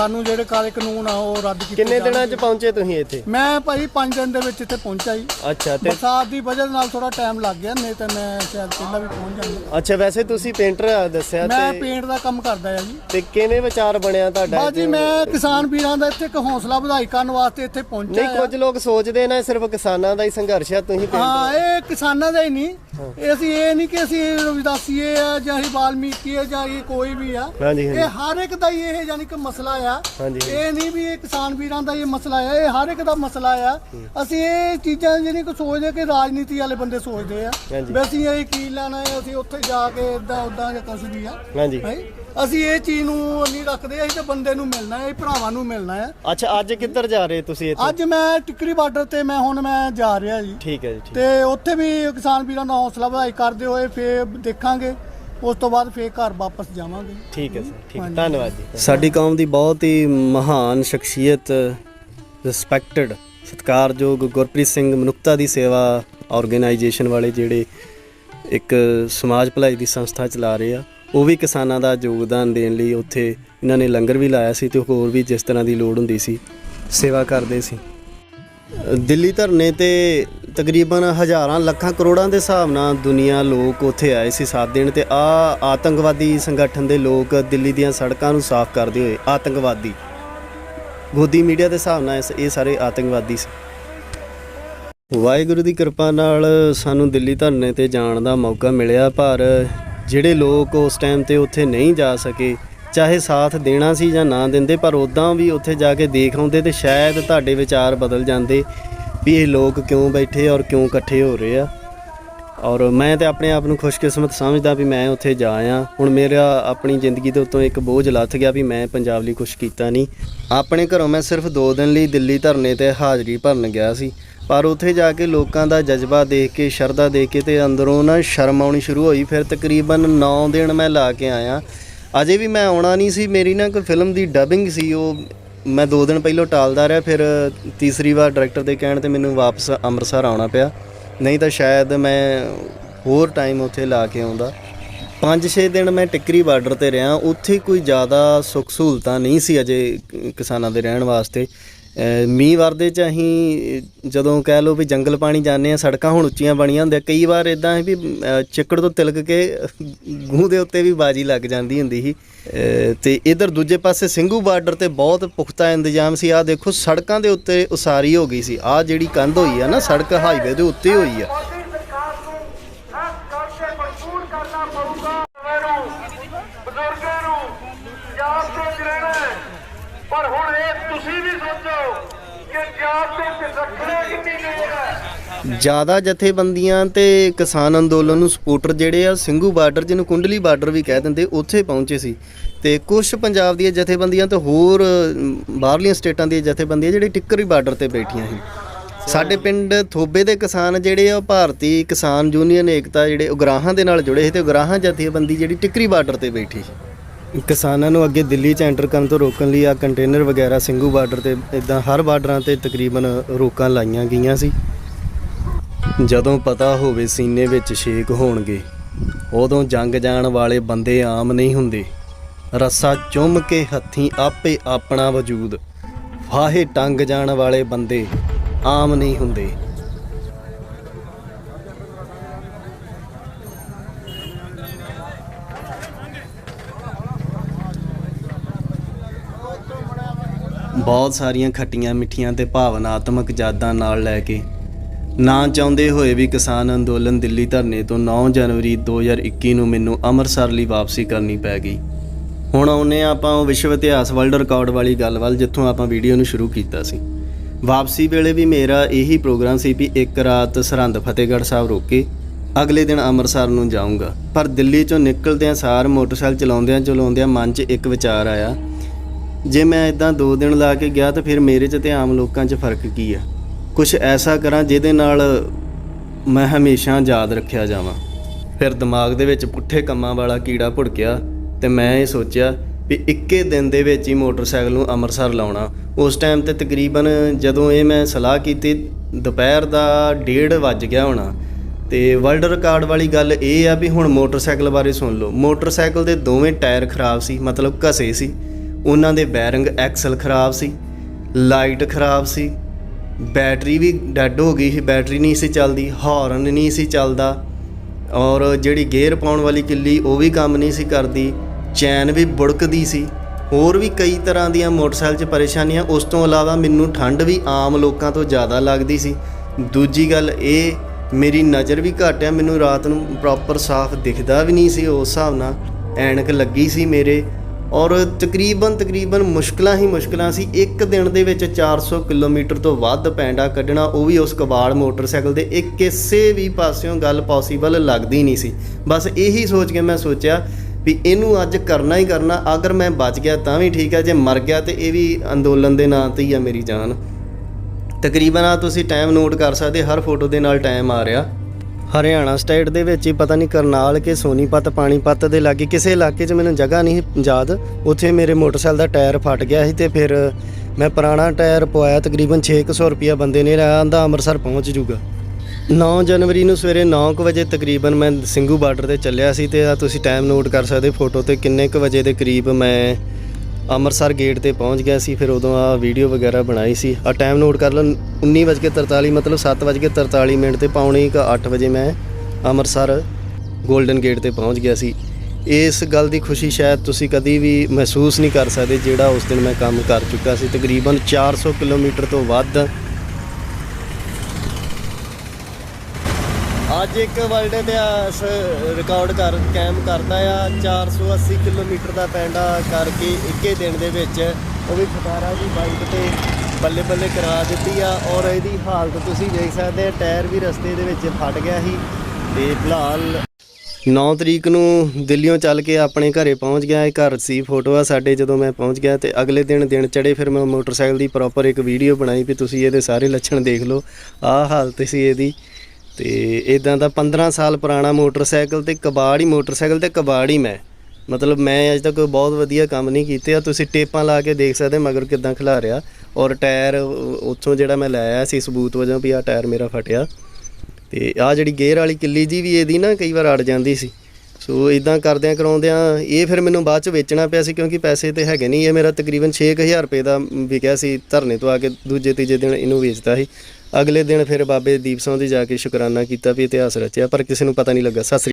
ਸਾਨੂੰ ਜਿਹੜੇ ਕਾਲੇ ਕਾਨੂੰਨ ਆ ਉਹ ਰੱਦ ਕੀਤੇ ਕਿੰਨੇ ਦਿਨਾਂ 'ਚ। ਪਹੁੰਚੇ ਤੁਸੀਂ ਇੱਥੇ? ਮੈਂ ਭਾਈ 5 ਦਿਨ ਦੇ ਵਿੱਚ ਇੱਥੇ ਪਹੁੰਚਾ ਜੀ। ਅੱਛਾ ਤੇ ਬਰਸਾਤ ਦੀ ਵਜ੍ਹਾ ਨਾਲ ਥੋੜਾ ਟਾਈਮ ਲੱਗ ਗਿਆ ਨਹੀਂ ਤਾਂ ਮੈਂ ਸ਼ਾਇਦ ਪਹਿਲਾਂ ਵੀ ਪਹੁੰਚ ਜਾਂਦਾ। ਅੱਛਾ ਵੈਸੇ ਤੁਸੀਂ ਪੇਂਟਰ ਦੱਸਿਆ ਮੈਂ ਤੇ ਪੇਂਟ ਦਾ ਕੰਮ ਕਰਦਾ ਆ ਜੀ। ਤੇ ਕਿਵੇਂ ਵਿਚਾਰ ਬਣਿਆ ਤੁਹਾਡਾ ਬਾਜੀ? ਮੈਂ ਕਿਸਾਨ ਵੀਰਾਂ ਦਾ ਇੱਥੇ ਇੱਕ ਹੌਸਲਾ ਵਧਾਈ ਕਰਨ ਵਾਸਤੇ ਇੱਥੇ ਪਹੁੰਚਿਆ ਨਹੀਂ। ਕੁਝ ਲੋਕ ਸੋਚਦੇ ਨੇ ਸਿਰਫ ਕਿਸਾਨਾਂ ਦਾ ਹੀ ਸੰਘਰਸ਼ ਆ ਤੁਸੀਂ ਹਾਂ ਇਹ ਕਿਸਾਨਾਂ ਦਾ ਹੀ ਨਹੀਂ। ਅਸੀਂ ਇਹ ਨਹੀਂ ਕਿ ਅਸੀਂ ਰਵਿਦਾਸੀਏ ਆ ਜਾਂ ਅਸੀਂ ਵਾਲਮੀਕੀ ਆ ਜਾਂ ਇਹ ਕੋਈ ਵੀ ਆ। ਇਹ ਹਰ ਇੱਕ ਦਾ ਹੀ ਇਹ ਯਾਨੀ ਕਿ ਮਸਲਾ ਆ। ਹਾਂਜੀ। ਇਹ ਨਹੀਂ ਵੀ ਇਹ ਕਿਸਾਨ ਵੀਰਾਂ ਦਾ ਇਹ ਮਸਲਾ ਆ ਇਹ ਹਰ ਇੱਕ ਦਾ ਮਸਲਾ ਆ। ਅਸੀਂ ਇਹ ਚੀਜ਼ਾਂ ਜਿਹੜੀ ਕੋ ਸੋਚਦੇ ਕਿ ਰਾਜਨੀਤੀ ਵਾਲੇ ਬੰਦੇ ਸੋਚਦੇ ਆ। ਹਾਂਜੀ। ਵੀ ਅਸੀਂ ਇਹ ਕੀ ਲੈਣਾ ਹੈ ਅਸੀਂ ਉੱਥੇ ਜਾ ਕੇ ਇਦਾਂ ਉਦਾਂ ਜਾਂ ਕੁਝ ਵੀ ਆ। ਹਾਂਜੀ। ਅਸੀਂ ਇਹ ਚੀਜ਼ ਨੂੰ ਨਹੀਂ ਰੱਖਦੇ ਅਸੀਂ ਤਾਂ ਬੰਦੇ ਨੂੰ ਮਿਲਣਾ ਹੈ ਭਰਾਵਾਂ ਨੂੰ ਮਿਲਣਾ ਹੈ। ਅੱਛਾ ਅੱਜ ਕਿੱਧਰ ਜਾ ਰਹੇ ਤੁਸੀਂ ਇੱਥੇ? ਅੱਜ ਮੈਂ ਟਿੱਕਰੀ ਬਾਰਡਰ ਤੇ ਮੈਂ ਹੁਣ ਮੈਂ ਜਾ ਰਿਹਾ ਜੀ। ਠੀਕ ਹੈ ਜੀ ਤੇ ਉੱਥੇ ਵੀ ਕਿਸਾਨ ਵੀਰਾਂ ਦਾ ਹੌਸਲਾ ਵਧਾਈ ਕਰਦੇ ਹੋਏ ਫੇਰ ਦੇਖਾਂਗੇ। ਉਸ ਤੋਂ ਬਾਅਦ ਫੇਰ ਘਰ ਵਾਪਸ ਜਾਵਾਂਗੇ। ਠੀਕ ਹੈ ਸਰ ਠੀਕ ਹੈ। ਹਾਂਜੀ। ਧੰਨਵਾਦ ਜੀ। ਸਾਡੀ ਕੌਮ ਦੀ ਬਹੁਤ ਹੀ ਮਹਾਨ ਸ਼ਖਸੀਅਤ ਰਿਸਪੈਕਟਡ ਸਤਿਕਾਰਯੋਗ ਗੁਰਪ੍ਰੀਤ ਸਿੰਘ ਮਨੁੱਖਤਾ ਦੀ ਸੇਵਾ ਆਰਗੇਨਾਈਜੇਸ਼ਨ ਵਾਲੇ ਜਿਹੜੇ ਇੱਕ ਸਮਾਜ ਭਲਾਈ ਦੀ ਸੰਸਥਾ ਚਲਾ ਰਹੇ ਆ ਉਹ ਵੀ ਕਿਸਾਨਾਂ ਦਾ ਯੋਗਦਾਨ ਦੇਣ ਲਈ ਉੱਥੇ ਇਹਨਾਂ ਨੇ ਲੰਗਰ ਵੀ ਲਾਇਆ ਸੀ ਤੇ ਹੋਰ ਵੀ ਜਿਸ ਤਰ੍ਹਾਂ ਦੀ ਲੋੜ ਹੁੰਦੀ ਸੀ ਸੇਵਾ ਕਰਦੇ ਸੀ। ਦਿੱਲੀ ਧਰਨੇ ਤੇ ਤਕਰੀਬਨ ਹਜ਼ਾਰਾਂ ਲੱਖਾਂ ਕਰੋੜਾਂ ਦੇ ਹਿਸਾਬ ਨਾਲ ਦੁਨੀਆ ਲੋਕ ਉੱਥੇ ਆਏ ਸੀ ਸਾਥ ਦੇਣ ਤੇ। ਆ ਆਤੰਕਵਾਦੀ ਸੰਗਠਨ ਦੇ ਲੋਕ ਦਿੱਲੀ ਦੀਆਂ ਸੜਕਾਂ ਨੂੰ ਸਾਫ਼ ਕਰਦੇ ਹੋਏ ਆਤੰਕਵਾਦੀ। ਗੋਦੀ ਮੀਡੀਆ ਦੇ ਹਿਸਾਬ ਨਾਲ ਇਸ- ਇਹ ਸਾਰੇ ਆਤੰਕਵਾਦੀ ਸੀ। ਵਾਹਿਗੁਰੂ ਦੀ ਕਿਰਪਾ ਨਾਲ ਸਾਨੂੰ ਦਿੱਲੀ ਧਰਨੇ ਤੇ ਜਾਣ ਦਾ ਮੌਕਾ ਮਿਲਿਆ, ਪਰ ਜਿਹੜੇ ਲੋਕ ਉਸ ਟਾਈਮ ਤੇ ਉੱਥੇ ਨਹੀਂ ਜਾ ਸਕੇ, ਚਾਹੇ ਸਾਥ ਦੇਣਾ ਸੀ ਜਾਂ ਨਾ ਦਿੰਦੇ, ਪਰ ਉਦਾਂ ਵੀ ਉੱਥੇ ਜਾ ਕੇ ਦੇਖ ਆਉਂਦੇ ਤੇ ਸ਼ਾਇਦ ਤੁਹਾਡੇ ਵਿਚਾਰ ਬਦਲ ਜਾਂਦੇ। ਵੀ ਇਹ ਲੋਕ ਕਿਉਂ ਬੈਠੇ ਔਰ ਕਿਉਂ ਇਕੱਠੇ ਹੋ ਰਹੇ ਆ? ਔਰ ਮੈਂ ਤੇ ਆਪਣੇ ਆਪ ਨੂੰ ਖੁਸ਼ਕਿਸਮਤ ਸਮਝਦਾ ਵੀ ਮੈਂ ਉੱਥੇ ਜਾ ਆਇਆ। ਹੁਣ ਮੇਰਾ ਆਪਣੀ ਜ਼ਿੰਦਗੀ ਦੇ ਉੱਤੋਂ ਇੱਕ ਬੋਝ ਲੱਥ ਗਿਆ ਵੀ ਮੈਂ ਪੰਜਾਬ ਲਈ ਕੁਝ ਕੀਤਾ ਨਹੀਂ। ਆਪਣੇ ਘਰੋਂ ਮੈਂ ਸਿਰਫ 2 ਦਿਨ ਲਈ ਦਿੱਲੀ ਧਰਨੇ ਤੇ ਹਾਜ਼ਰੀ ਭਰਨ ਗਿਆ ਸੀ। ਪਰ ਉੱਥੇ ਜਾ ਕੇ ਲੋਕਾਂ ਦਾ ਜਜ਼ਬਾ ਦੇਖ ਕੇ, ਸ਼ਰਧਾ ਦੇਖ ਕੇ ਤੇ ਅੰਦਰੋਂ ਨਾ ਸ਼ਰਮ ਆਉਣੀ ਸ਼ੁਰੂ ਹੋਈ। ਫਿਰ ਤਕਰੀਬਨ 9 ਦਿਨ ਮੈਂ ਲਾ ਕੇ ਆਇਆ। ਅਜੇ ਵੀ ਮੈਂ ਆਉਣਾ ਨਹੀਂ ਸੀ। ਮੇਰੀ ਨਾ ਕੋਈ ਫਿਲਮ ਦੀ ਡਬਿੰਗ ਸੀ, ਉਹ ਮੈਂ 2 ਦਿਨ ਪਹਿਲਾਂ ਟਾਲਦਾ ਰਿਹਾ, ਫਿਰ ਤੀਸਰੀ ਵਾਰ ਡਾਇਰੈਕਟਰ ਦੇ ਕਹਿਣ ਤੇ ਮੈਨੂੰ ਵਾਪਸ ਅੰਮ੍ਰਿਤਸਰ ਆਉਣਾ ਪਿਆ। ਨਹੀਂ ਤਾਂ ਸ਼ਾਇਦ ਮੈਂ ਹੋਰ ਟਾਈਮ ਉੱਥੇ ਲਾ ਕੇ ਆਉਂਦਾ। 5-6 ਦਿਨ ਮੈਂ ਟਿੱਕਰੀ ਬਾਰਡਰ ਤੇ ਰਿਹਾ, ਉੱਥੇ ਕੋਈ ਜ਼ਿਆਦਾ ਸੁੱਖ ਸਹੂਲਤਾਂ ਨਹੀਂ ਸੀ ਅਜੇ ਕਿਸਾਨਾਂ ਦੇ ਰਹਿਣ ਵਾਸਤੇ। ਮੀਂਹ ਵਰਦੇ ਚ ਅਸੀਂ ਜਦੋਂ ਕਹਿ ਲਓ ਵੀ ਜੰਗਲ ਪਾਣੀ ਜਾਂਦੇ ਆ ਸੜਕਾਂ ਹੁਣ ਉੱਚੀਆਂ ਬਣੀਆਂ ਹੁੰਦੀਆਂ, ਕਈ ਵਾਰ ਇਦਾਂ ਹੈ ਵੀ ਚਿੱਕੜ ਤੋਂ ਤਿਲਕ ਕੇ ਗੂੰ ਦੇ ਉੱਤੇ ਵੀ ਬਾਜੀ ਲੱਗ ਜਾਂਦੀ ਹੁੰਦੀ ਸੀ। ਅਹ ਤੇ ਇਧਰ ਦੂਜੇ ਪਾਸੇ ਸਿੰਘੂ ਬਾਰਡਰ ਤੇ ਬਹੁਤ ਪੁਖਤਾ ਇੰਤਜ਼ਾਮ ਸੀ। ਆ ਦੇਖੋ, ਸੜਕਾਂ ਦੇ ਉੱਤੇ ਉਸਾਰੀ ਹੋ ਗਈ ਸੀ। ਆ ਜਿਹੜੀ ਕੰਧ ਹੋਈ ਆ ਨਾ, ਸੜਕ ਹਾਈਵੇ ਦੇ ਉੱਤੇ ਹੋਈ ਆ ਮੋਦੀ ਸਰਕਾਰ ਨੂੰ ਇਸ ਗੱਲ ਤੇ ਮਜਬੂਰ ਕਰਨਾ ਪਊਗਾ ਨੂੰ ਬਜ਼ੁਰਗਾਂ ਨੂੰ ਪੰਜਾਬ ਦੇ ਵਿੱਚ ਰਹਿਣਾ ਹੈ। ਪਰ ਹੁਣ ਇਹ ਤੁਸੀਂ ਵੀ ਸੋਚੋ ਕਿ ਪੰਜਾਬ ਦੇ ਵਿੱਚ ਰੱਖਣਾ ਕਿੰਨੀ ਲੋੜ ਹੈ ਜ਼ਿਆਦਾ ਜਥੇਬੰਦੀਆਂ ਤੇ ਕਿਸਾਨ ਅੰਦੋਲਨ ਨੂੰ ਸਪੋਰਟਰ ਜਿਹੜੇ ਆ, ਸਿੰਘੂ ਬਾਰਡਰ ਜਿਹਨੂੰ ਕੁੰਡਲੀ ਬਾਰਡਰ ਵੀ ਕਹਿ ਦਿੰਦੇ, ਉੱਥੇ ਪਹੁੰਚੇ ਸੀ। ਤੇ ਕੁਝ ਪੰਜਾਬ ਦੀਆਂ ਜਥੇਬੰਦੀਆਂ ਤੇ ਹੋਰ ਬਾਹਰਲੀਆਂ ਸਟੇਟਾਂ ਦੀਆਂ ਜਥੇਬੰਦੀਆਂ ਜਿਹੜੇ ਟਿੱਕਰੀ ਬਾਰਡਰ ਤੇ ਬੈਠੀਆਂ ਸੀ। ਸਾਡੇ ਪਿੰਡ ਥੋਬੇ ਦੇ ਕਿਸਾਨ ਜਿਹੜੇ ਆ, ਉਹ ਭਾਰਤੀ ਕਿਸਾਨ ਯੂਨੀਅਨ ਏਕਤਾ ਜਿਹੜੇ ਉਗਰਾਹਾਂ ਦੇ ਨਾਲ ਜੁੜੇ ਸੀ ਤੇ ਉਗਰਾਹਾਂ ਜਥੇਬੰਦੀ ਜਿਹੜੀ ਟਿੱਕਰੀ ਬਾਰਡਰ ਤੇ ਬੈਠੀ ਸੀ। ਕਿਸਾਨਾਂ ਨੂੰ ਅੱਗੇ ਦਿੱਲੀ 'ਚ ਐਂਟਰ ਕਰਨ ਤੋਂ ਰੋਕਣ ਲਈ ਆ ਕੰਟੇਨਰ ਵਗੈਰਾ ਸਿੰਘੂ ਬਾਰਡਰ ਤੇ ਇਦਾਂ ਹਰ ਬਾਰਡਰਾਂ ਤੇ ਤਕਰੀਬਨ ਰੋਕਾਂ ਲਾਈਆਂ ਗਈਆਂ ਸੀ। ਜਦੋਂ ਪਤਾ ਹੋਵੇ ਸੀਨੇ ਵਿੱਚ ਛੇਕ ਹੋਣਗੇ, ਉਦੋਂ ਜੰਗ ਜਾਣ ਵਾਲੇ ਬੰਦੇ ਆਮ ਨਹੀਂ ਹੁੰਦੇ। ਰੱਸਾ ਚੁੰਮ ਕੇ ਹੱਥੀਂ ਆਪੇ ਆਪਣਾ ਵਜੂਦ ਫਾਹੇ ਟੰਗ ਜਾਣ ਵਾਲੇ ਬੰਦੇ ਆਮ ਨਹੀਂ ਹੁੰਦੇ। ਬਹੁਤ ਸਾਰੀਆਂ ਖੱਟੀਆਂ ਮਿੱਠੀਆਂ ਤੇ ਭਾਵਨਾਤਮਕ ਯਾਦਾਂ ਨਾਲ ਲੈ ਕੇ। ਨਾ ਚਾਹੁੰਦੇ ਹੋਏ ਵੀ ਕਿਸਾਨ ਅੰਦੋਲਨ ਦਿੱਲੀ ਧਰਨੇ ਤੋਂ 9 ਜਨਵਰੀ 2021 ਨੂੰ ਮੈਨੂੰ ਅੰਮ੍ਰਿਤਸਰ ਲਈ ਵਾਪਸੀ ਕਰਨੀ ਪੈ ਗਈ। ਹੁਣ ਆਉਨੇ ਆਪਾਂ ਉਹ ਵਿਸ਼ਵ ਇਤਿਹਾਸ ਵਰਲਡ ਰਿਕਾਰਡ ਵਾਲੀ ਗੱਲ ਵੱਲ, ਜਿੱਥੋਂ ਆਪਾਂ ਵੀਡੀਓ ਨੂੰ ਸ਼ੁਰੂ ਕੀਤਾ ਸੀ। ਵਾਪਸੀ ਵੇਲੇ ਵੀ ਮੇਰਾ ਇਹੀ ਪ੍ਰੋਗਰਾਮ ਸੀ ਵੀ ਇੱਕ ਰਾਤ ਸਰਹੰਦ ਫਤਿਹਗੜ੍ਹ ਸਾਹਿਬ ਰੁਕ ਅਗਲੇ ਦਿਨ ਅੰਮ੍ਰਿਤਸਰ ਨੂੰ ਜਾਊਂਗਾ। ਪਰ ਦਿੱਲੀ ਚੋਂ ਨਿਕਲਦਿਆਂ ਸਾਰ ਮੋਟਰਸਾਈਕਲ ਚਲਾਉਂਦਿਆਂ ਚਲਾਉਂਦਿਆਂ ਮਨ 'ਚ ਇੱਕ ਵਿਚਾਰ ਆਇਆ ਜੇ ਮੈਂ ਇਦਾਂ 2 ਦਿਨ ਲਾ ਕੇ ਗਿਆ ਤਾਂ ਫਿਰ ਮੇਰੇ 'ਚ ਤੇ ਆਮ ਲੋਕਾਂ 'ਚ ਫ਼ਰਕ ਕੀ ਆ? ਕੁਝ ਐਸਾ ਕਰਾਂ ਜਿਹਦੇ ਨਾਲ ਮੈਂ ਹਮੇਸ਼ਾ ਯਾਦ ਰੱਖਿਆ ਜਾਵਾਂ। ਫਿਰ ਦਿਮਾਗ ਦੇ ਵਿੱਚ ਪੁੱਠੇ ਕੰਮਾਂ ਵਾਲਾ ਕੀੜਾ ਭੁੜਕਿਆ ਤੇ ਮੈਂ ਇਹ ਸੋਚਿਆ ਵੀ ਇੱਕੇ ਦਿਨ ਦੇ ਵਿੱਚ ਹੀ ਮੋਟਰਸਾਈਕਲ ਨੂੰ ਅੰਮ੍ਰਿਤਸਰ ਲਾਉਣਾ। ਉਸ ਟਾਈਮ ਤੇ ਤਕਰੀਬਨ ਜਦੋਂ ਇਹ ਮੈਂ ਸਲਾਹ ਕੀਤੀ, ਦੁਪਹਿਰ ਦਾ 1:30 ਵੱਜ ਗਿਆ ਹੋਣਾ। ਤੇ ਵਰਲਡ ਰਿਕਾਰਡ ਵਾਲੀ ਗੱਲ ਇਹ ਆ ਵੀ ਹੁਣ ਮੋਟਰਸਾਈਕਲ ਬਾਰੇ ਸੁਣ ਲਓ। ਮੋਟਰਸਾਈਕਲ ਦੇ ਦੋਵੇਂ ਟਾਇਰ ਖਰਾਬ ਸੀ, ਮਤਲਬ ਘਸੇ ਸੀ। ਉਹਨਾਂ ਦੇ ਬੈਰਿੰਗ ਐਕਸਲ ਖਰਾਬ ਸੀ, ਲਾਈਟ ਖਰਾਬ ਸੀ, ਬੈਟਰੀ ਵੀ ਡੈੱਡ ਹੋ ਗਈ ਸੀ, ਬੈਟਰੀ ਨਹੀਂ ਸੀ ਚੱਲਦੀ, ਹਾਰਨ ਨਹੀਂ ਸੀ ਚੱਲਦਾ, ਔਰ ਜਿਹੜੀ ਗੇਅਰ ਪਾਉਣ ਵਾਲੀ ਕਿੱਲੀ ਉਹ ਵੀ ਕੰਮ ਨਹੀਂ ਸੀ ਕਰਦੀ, ਚੈਨ ਵੀ ਬੁੜਕਦੀ ਸੀ, ਹੋਰ ਵੀ ਕਈ ਤਰ੍ਹਾਂ ਦੀਆਂ ਮੋਟਰਸਾਈਕਲ 'ਚ ਪਰੇਸ਼ਾਨੀਆਂ, ਉਸ ਤੋਂ ਇਲਾਵਾ ਮੈਨੂੰ ਠੰਡ ਵੀ ਆਮ ਲੋਕਾਂ ਤੋਂ ਜ਼ਿਆਦਾ ਲੱਗਦੀ ਸੀ। ਦੂਜੀ ਗੱਲ ਇਹ, ਮੇਰੀ ਨਜ਼ਰ ਵੀ ਘੱਟ ਆ, ਮੈਨੂੰ ਰਾਤ ਨੂੰ ਪ੍ਰੋਪਰ ਸਾਫ਼ ਦਿਖਦਾ ਵੀ ਨਹੀਂ ਸੀ, ਉਸ ਹਿਸਾਬ ਨਾਲ ਐਨਕ ਲੱਗੀ ਸੀ ਮੇਰੇ ਔਰ ਤਕਰੀਬਨ ਤਕਰੀਬਨ ਮੁਸ਼ਕਲਾਂ ਹੀ ਮੁਸ਼ਕਲਾਂ ਸੀ। ਇੱਕ ਦਿਨ ਦੇ ਵਿੱਚ 400 ਕਿਲੋਮੀਟਰ ਤੋਂ ਵੱਧ ਪੈਂਡਾ ਕੱਢਣਾ, ਉਹ ਵੀ ਉਸ ਕਬਾੜ ਮੋਟਰਸਾਈਕਲ ਦੇ ਇੱਕ ਕਿਸੇ ਵੀ ਪਾਸਿਓਂ ਗੱਲ ਪੋਸੀਬਲ ਲੱਗਦੀ ਨਹੀਂ ਸੀ। ਬਸ ਇਹੀ ਸੋਚ ਕੇ ਮੈਂ ਸੋਚਿਆ ਵੀ ਇਹਨੂੰ ਅੱਜ ਕਰਨਾ ਹੀ ਕਰਨਾ, ਅਗਰ ਮੈਂ ਬਚ ਗਿਆ ਤਾਂ ਵੀ ਠੀਕ ਹੈ, ਜੇ ਮਰ ਗਿਆ ਤੇ ਇਹ ਵੀ ਅੰਦੋਲਨ ਦੇ ਨਾਂ ਤੇ ਹੀ ਆ ਮੇਰੀ ਜਾਨ। ਤਕਰੀਬਨ ਆ ਤੁਸੀਂ ਟਾਈਮ ਨੋਟ ਕਰ ਸਕਦੇ, ਹਰ ਫੋਟੋ ਦੇ ਨਾਲ ਟਾਈਮ ਆ ਰਿਹਾ। ਹਰਿਆਣਾ ਸਟੇਟ ਦੇ ਵਿੱਚ ਹੀ ਪਤਾ ਨਹੀਂ ਕਰਨਾਲ ਕੇ ਸੋਨੀਪਤ, ਪਾਣੀਪਤ ਦੇ ਲਾਗੇ ਕਿਸੇ ਇਲਾਕੇ 'ਚ ਮੈਨੂੰ ਜਗ੍ਹਾ ਨਹੀਂ ਯਾਦ। ਉੱਥੇ ਮੇਰੇ ਮੋਟਰਸਾਈਕਲ ਦਾ ਟਾਇਰ ਫਟ ਗਿਆ ਸੀ ਤੇ ਫਿਰ ਮੈਂ ਪੁਰਾਣਾ ਟਾਇਰ ਪਵਾਇਆ, ਤਕਰੀਬਨ 600 ਰੁਪਿਆ ਬੰਦੇ ਨੇ ਲਿਆ, ਆਂਦਾ ਅੰਮ੍ਰਿਤਸਰ ਪਹੁੰਚ ਜੂਗਾ। 9 ਜਨਵਰੀ ਨੂੰ ਸਵੇਰੇ 9:00 ਵਜੇ ਤਕਰੀਬਨ ਮੈਂ ਸਿੰਘੂ ਬਾਰਡਰ ਤੇ ਚੱਲਿਆ ਸੀ ਤੇ ਤੁਸੀਂ ਟਾਈਮ ਨੋਟ ਕਰ ਸਕਦੇ ਫੋਟੋ ਤੇ ਕਿੰਨੇ ਕੁ ਵਜੇ ਦੇ ਕਰੀਬ ਮੈਂ ਅੰਮ੍ਰਿਤਸਰ ਗੇਟ ਤੇ ਪਹੁੰਚ ਗਿਆ ਸੀ, ਫਿਰ ਉਦੋਂ ਆ ਵੀਡੀਓ ਵਗੈਰਾ ਬਣਾਈ ਸੀ। ਆ ਟਾਈਮ ਨੋਟ ਕਰ ਲਓ 19:43 ਮਤਲਬ 7:43 ਮਿੰਟ ਤੇ ਪੌਣੇ ਕੁ 8 ਵਜੇ ਮੈਂ ਅੰਮ੍ਰਿਤਸਰ 골ਡਨ ਗੇਟ ਤੇ ਪਹੁੰਚ ਗਿਆ ਸੀ। ਇਸ ਗੱਲ ਦੀ ਖੁਸ਼ੀ ਸ਼ਾਇਦ ਤੁਸੀਂ ਕਦੀ ਵੀ ਮਹਿਸੂਸ ਨਹੀਂ ਕਰ ਸਕਦੇ, ਜਿਹੜਾ ਉਸ ਦਿਨ ਮੈਂ ਕੰਮ ਕਰ ਚੁੱਕਾ ਸੀ। ਤਕਰੀਬਨ 400 ਕਿਲੋਮੀਟਰ ਤੋਂ ਵੱਧ ਅੱਜ ਇੱਕ ਵਰਲਡ ਇਤਿਹਾਸ ਰਿਕਾਰਡ ਕਰ, ਕਾਇਮ ਕਰਦਾ ਆ। 480 ਕਿਲੋਮੀਟਰ ਦਾ ਪੈਂਡਾ ਕਰਕੇ ਇੱਕੇ ਦਿਨ ਦੇ ਵਿੱਚ ਉਹ ਵੀ ਖਤਾਰਾ ਦੀ ਬਾਈਕ ਤੇ ਬੱਲੇ ਬੱਲੇ ਕਰਾ ਦਿੱਤੀ ਆ। ਔਰ ਇਹਦੀ ਹਾਲਤ ਤੁਸੀਂ ਦੇਖ ਸਕਦੇ ਆ, ਟਾਇਰ ਵੀ ਰਸਤੇ ਦੇ ਵਿੱਚ ਫਟ ਗਿਆ ਸੀ ਤੇ ਫਿਲਹਾਲ 9 ਤਰੀਕ ਨੂੰ ਦਿੱਲੀੋਂ ਚੱਲ ਕੇ ਆਪਣੇ ਘਰੇ ਪਹੁੰਚ ਗਿਆ ਇਹ ਘਰ ਸੀ ਫੋਟੋ ਆ ਸਾਡੇ ਜਦੋਂ ਮੈਂ ਪਹੁੰਚ ਗਿਆ ਤੇ ਅਗਲੇ ਦਿਨ ਦਿਨ ਚੜੇ ਫਿਰ ਮੈਂ ਮੋਟਰਸਾਈਕਲ ਦੀ ਪ੍ਰੋਪਰ ਇੱਕ ਵੀਡੀਓ ਬਣਾਈ ਵੀ ਤੁਸੀਂ ਇਹਦੇ ਸਾਰੇ ਲੱਛਣ ਦੇਖ ਲਓ। ਆਹ ਹਾਲਤ ਸੀ ਇਹਦੀ। ਤੇ ਇਦਾਂ ਦਾ 15 ਸਾਲ ਪੁਰਾਣਾ ਮੋਟਰਸਾਈਕਲ ਤੇ ਕਬਾੜ ਹੀ ਮੋਟਰਸਾਈਕਲ ਤੇ ਕਬਾੜ ਹੀ ਮੈਂ। ਮਤਲਬ ਮੈਂ ਅਜੇ ਤੱਕ ਕੋਈ ਬਹੁਤ ਵਧੀਆ ਕੰਮ ਨਹੀਂ ਕੀਤੇ। ਆ ਤੁਸੀਂ ਟੇਪਾਂ ਲਾ ਕੇ ਦੇਖ ਸਕਦੇ ਮਗਰ ਕਿਦਾਂ ਖਿਲਾ ਰਿਹਾ। ਔਰ ਟਾਇਰ ਉੱਥੋਂ ਜਿਹੜਾ ਮੈਂ ਲੈ ਆਇਆ ਸੀ ਸਬੂਤ ਵਜੋਂ ਵੀ ਆ ਟਾਇਰ ਮੇਰਾ ਫਟਿਆ। ਤੇ ਆ ਜਿਹੜੀ ਗੇਅਰ ਵਾਲੀ ਕਿੱਲੀ ਜੀ ਵੀ ਇਹਦੀ ਨਾ ਕਈ ਵਾਰ ਅੜ ਜਾਂਦੀ ਸੀ। ਸੋ ਇਦਾਂ ਕਰਦਿਆਂ ਕਰਾਉਂਦਿਆਂ ਇਹ ਫਿਰ ਮੈਨੂੰ ਬਾਅਦ ਚ ਵੇਚਣਾ ਪਿਆ ਸੀ ਕਿਉਂਕਿ ਪੈਸੇ ਤੇ ਹੈਗੇ ਨਹੀਂ। ਇਹ ਮੇਰਾ ਤਕਰੀਬਨ 6000 ਰੁਪਏ ਦਾ ਵਿਕਿਆ ਸੀ ਧਰਨੇ ਤੋਂ ਆ ਕੇ ਦੂਜੇ ਤੀਜੇ ਦਿਨ ਇਹਨੂੰ ਵੇਚਦਾ ਸੀ। ਅਗਲੇ ਦਿਨ ਫਿਰ ਬਾਬੇ ਦੀਪ ਸਿੰਘ ਦੀ ਜਾ ਕੇ ਸ਼ੁਕਰਾਨਾ ਕੀਤਾ ਵੀ ਇਤਿਹਾਸ ਰਚਿਆ, ਪਰ ਕਿਸੇ ਨੂੰ ਪਤਾ ਨਹੀਂ ਲੱਗਾ। ਸਤਿ ਸ੍ਰੀ